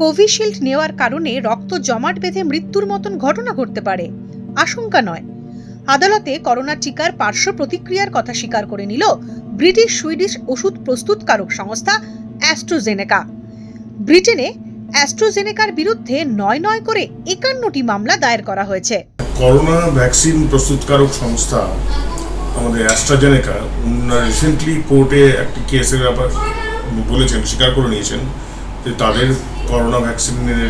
Covishield নেওয়ার কারণে রক্ত জমাট বেঁধে মৃত্যুর মতন ঘটনা ঘটতে পারে। আশঙ্কা নয়। আদালতে করোনা টিকার পার্শ্ব প্রতিক্রিয়ার কথা স্বীকার করে নিল ব্রিটিশ সুইডিশ ওষুধ প্রস্তুতকারক সংস্থা অ্যাস্ট্রোজেনেকা। ব্রিটেনে অ্যাস্ট্রোজেনেকার বিরুদ্ধে নয় নয় করে একান্নটি মামলা দায়ের করা হয়েছে। করোনা ভ্যাকসিন প্রস্তুতকারক সংস্থা, আমাদের অ্যাস্ট্রাজেনেকা রিসেন্টলি কোর্টে একটি কেসের ব্যাপার বলেছেন, স্বীকার করে নিয়েছেন যে তাদের করোনা ভ্যাকসিনের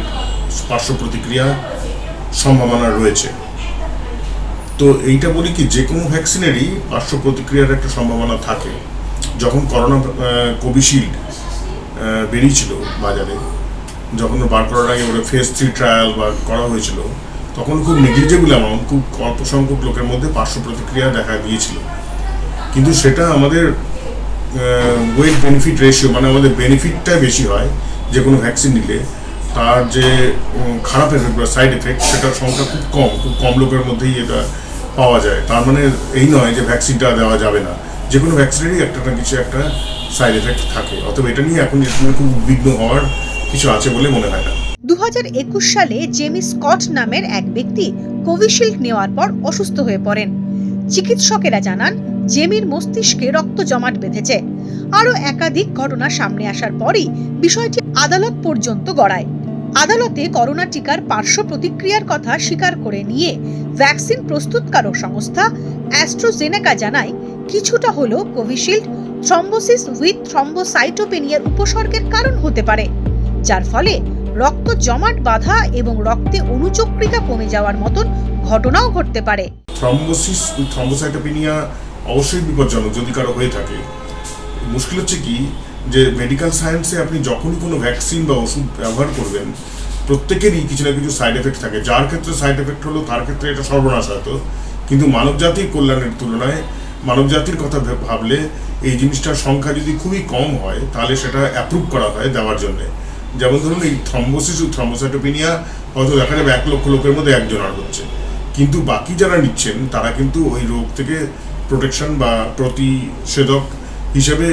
পার্শ্ব প্রতিক্রিয়া সম্ভাবনা রয়েছে। তো এইটা বলি কি যে কোনো ভ্যাকসিনেরই পার্শ্ব প্রতিক্রিয়ার একটা সম্ভাবনা থাকে। যখন করোনা কোভিশিল্ড বেরিয়েছিল বাজারে, যখন বার করার আগে ওরা ফেস থ্রি ট্রায়াল বা করা হয়েছিল, তখন খুব নেগলিজেবল অ্যামাউন্ট খুব অল্প সংখ্যক লোকের মধ্যে পার্শ্ব প্রতিক্রিয়া দেখা দিয়েছিল। কিন্তু সেটা আমাদের ওয়েট বেনিফিট রেশিও মানে আমাদের বেনিফিটটাই বেশি হয় যে কোনো ভ্যাকসিন নিলে, তার যে খারাপ এফেক্ট বা সাইড এফেক্ট সেটার সংখ্যা খুব কম খুব কম লোকের মধ্যেই এটা পাওয়া যায়। তার মানে এই নয় যে ভ্যাকসিনটা দেওয়া যাবে না। যে কোনো ভ্যাকসিনেরই একটা না কিছু একটা সাইড এফেক্ট থাকে। অতএব এটা নিয়ে এখন খুব উদ্বিগ্ন হওয়ার কিছু আছে বলে মনে হয় না। দু হাজার একুশ সালে জেমি স্কট নামের এক ব্যক্তি কোভিশিল্ড নেওয়ার পর অসুস্থ হয়ে পড়েন। চিকিৎসকেরা জানান, জেমির মস্তিষ্কে রক্ত জমাট বেঁধেছে। আরও একাধিক ঘটনা সামনে আসার পরই বিষয়টি আদালত পর্যন্ত গড়ায়। আদালতে করোনা টিকার পার্শ্ব প্রতিক্রিয়ার কথা স্বীকার করে নিয়ে ভ্যাকসিন প্রস্তুতকারক সংস্থা অ্যাস্ট্রোজেনেকা জানায়, কিছুটা হলেও কোভিশিল্ড থ্রম্বোসিস উইথ থ্রম্বোসাইটোপেনিয়ার উপসর্গের কারণ হতে পারে, যার ফলে রক্ত জমাট বাঁধা এবং রক্তে অনুচক্রিকা কমে যাওয়ার মতন ঘটনাও ঘটতে পারে। থ্রম্বোসিস থ্রম্বোসাইটোপিনিয়া অবশ্যই বিপজ্জনক, যদি কারও হয়ে থাকে। মুশকিল হচ্ছে কি যে মেডিকেল সায়েন্সে আপনি যখনই কোনো ভ্যাকসিন বা ওষুধ ব্যবহার করবেন, প্রত্যেকেরই কিছু না কিছু সাইড এফেক্ট থাকে। যার ক্ষেত্রে সাইড এফেক্ট হলো, তার ক্ষেত্রে এটা সর্বনাশ হয়তো কিন্তু মানব জাতির কল্যাণের তুলনায় মানব জাতির কথা ভাবলে এই জিনিসটার সংখ্যা যদি খুবই কম হয়, তাহলে সেটা অ্যাপ্রুভ করা হয় দেওয়ার জন্য। যেমন ধরুন, এই থ্রম্বোসিস থ্রম্বোসাইটোপিনিয়া হয়তো দেখা যাবে এক লক্ষ লোকের মধ্যে একজন আর হচ্ছে। কিন্তু বাকি যারা নিচ্ছেন, তারা কিন্তু ওই রোগ থেকে প্রোটেকশন বা প্রতিষেধক হিসেবে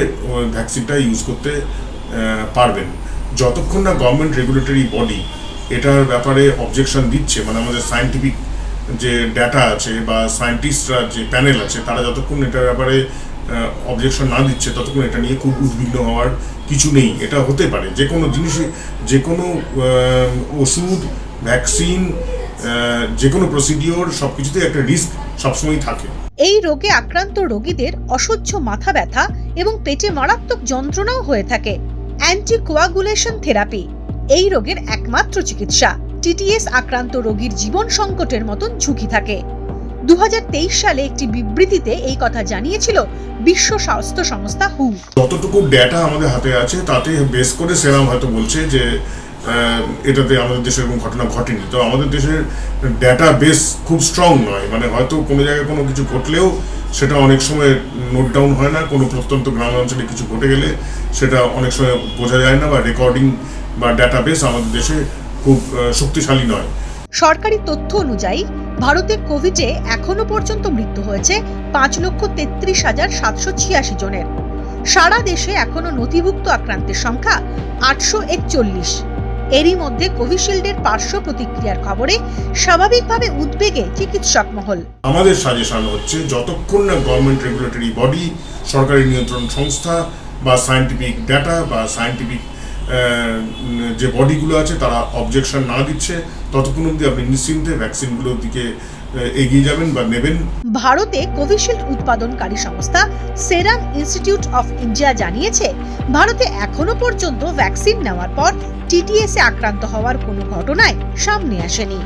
ভ্যাকসিনটা ইউজ করতে পারবেন। যতক্ষণ না গভর্নমেন্ট রেগুলেটরি বডি এটার ব্যাপারে অবজেকশন দিচ্ছে মানে আমাদের সায়েন্টিফিক যে ডাটা আছে বা সায়েন্টিস্টরা যে প্যানেল আছে, তারা যতক্ষণ এটার ব্যাপারে অবজেকশন না দিচ্ছে, ততক্ষণ এটা নিয়ে খুব উদ্বিগ্ন হওয়ার কিছু নেই। এটা হতে পারে। যে কোনো জিনিসে যে কোনো ওষুধ ভ্যাকসিন যে কোনো প্রসিডিওর সব কিছুতেই একটা রিস্ক সবসময় থাকে। এই রোগে আক্রান্ত রোগীদের অসহ্য মাথা ব্যথা এবং পেটে মারাত্মক যন্ত্রণাও হয়ে থাকে। অ্যান্টিকোয়াগুলেশন থেরাপি এই রোগের একমাত্র চিকিৎসা। টিটিএস আক্রান্ত রোগীর জীবন সংকটের মতন ঝুঁকি থাকে। দু হাজার তেইশ সালে একটি বিবৃতিতে এই কথা জানিয়েছিল বিশ্ব স্বাস্থ্য সংস্থা হু। যতটুকু ডেটা আমাদের হাতে আছে তাতে বেস করে সেরাম হয়তো বলছে যে এটাতে আমাদের দেশে এরকম ঘটনা ঘটেনি। তো আমাদের দেশের ডেটা বেস খুব স্ট্রং নয়। মানে হয়তো কোনো জায়গায় কোনো কিছু ঘটলেও সেটা অনেক সময় নোট ডাউন হয় না। কোনো প্রত্যন্ত গ্রাম অঞ্চলে কিছু ঘটে গেলে সেটা অনেক সময় বোঝা যায় না বা রেকর্ডিং বা ডেটা বেস আমাদের দেশে খুব শক্তিশালী নয়। সরকারি তথ্য অনুযায়ী ভারতে কোভিডে এখনও পর্যন্ত মৃত্যু হয়েছে পাঁচ লক্ষ তেত্রিশ হাজার সাতশো ছিয়াশি জনের। সারা দেশে এখনও নথিভুক্ত আক্রান্তের সংখ্যা আটশো একচল্লিশ। এরই মধ্যে কোভিশিল্ডের পার্শ্ব প্রতিক্রিয়ার খবরে স্বাভাবিকভাবে উদ্বেগে চিকিৎসক মহল। আমাদের সাজেশন হচ্ছে, যতক্ষণ না গভর্নমেন্ট রেগুলেটরি বডি সরকারি নিয়ন্ত্রণ সংস্থা বা সায়েন্টিফিক ডাটা বা সায়েন্টিফিক যে বডিগুলো আছে, তারা অবজেকশন না দিচ্ছে, ততক্ষণ অবধি আপনি নিশ্চিন্তে ভ্যাকসিনগুলোর দিকে এগিয়ে যাবেন বা নেবেন। ভারতে কোভিশিল্ড উৎপাদনকারী সংস্থা সেরাম ইনস্টিটিউট অফ ইন্ডিয়া জানিয়েছে, ভারতে এখনও পর্যন্ত ভ্যাকসিন নেওয়ার পর টিটিএস আক্রান্ত হওয়ার কোনো ঘটনায় সামনে আসেনি।